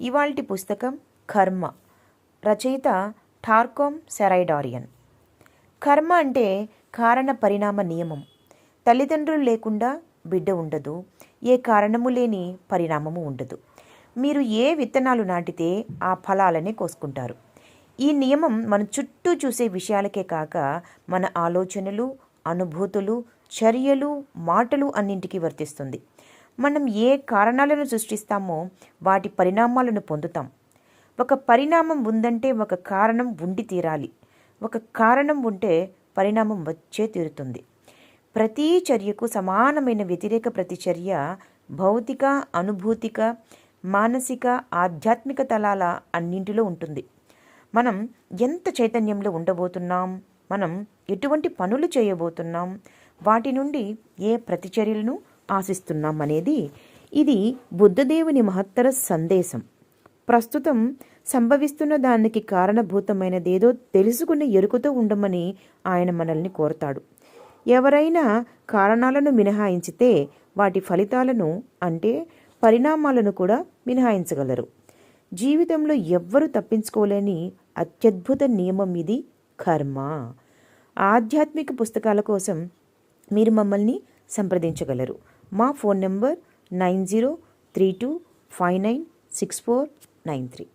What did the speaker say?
ఇవాల్టి పుస్తకం కర్మ. రచయిత టార్కోమ్ సెరైడారియన్. కర్మ అంటే కారణ పరిణామ నియమం. తల్లిదండ్రులు లేకుండా బిడ్డ ఉండదు. ఏ కారణము లేని పరిణామము ఉండదు. మీరు ఏ విత్తనాలు నాటితే ఆ ఫలాలనే కోసుకుంటారు. ఈ నియమం మన చుట్టూ చూసే విషయాలకే కాక మన ఆలోచనలు అనుభూతులు చర్యలు మాటలు అన్నింటికీ వర్తిస్తుంది. మనం ఏ కారణాలను సృష్టిస్తామో వాటి పరిణామాలను పొందుతాం. ఒక పరిణామం ఉందంటే ఒక కారణం ఉండి తీరాలి. ఒక కారణం ఉంటే పరిణామం వచ్చే తీరుతుంది. ప్రతి చర్యకు సమానమైన వ్యతిరేక ప్రతిచర్య భౌతిక అనుభూతిక మానసిక ఆధ్యాత్మిక తలాల అన్నింటిలో ఉంటుంది. మనం ఎంత చైతన్యంలో ఉండబోతున్నాం? మనం ఎటువంటి పనులు చేయబోతున్నాం? వాటి నుండి ఏ ప్రతిచర్యలను ఆశిస్తున్నాం అనేది ఇది బుద్ధదేవుని మహత్తర సందేశం. ప్రస్తుతం సంభవిస్తున్న దానికి కారణభూతమైనదేదో తెలుసుకుని ఎరుకుతూ ఉండమని ఆయన మనల్ని కోరతాడు. ఎవరైనా కారణాలను మినహాయించితే వాటి ఫలితాలను అంటే పరిణామాలను కూడా మినహాయించగలరు. జీవితంలో ఎవ్వరూ తప్పించుకోలేని అత్యద్భుత నియమం ఇది కర్మ. ఆధ్యాత్మిక పుస్తకాల కోసం మీరు మమ్మల్ని సంప్రదించగలరు. మా phone number nine zero three two five nine six four nine three.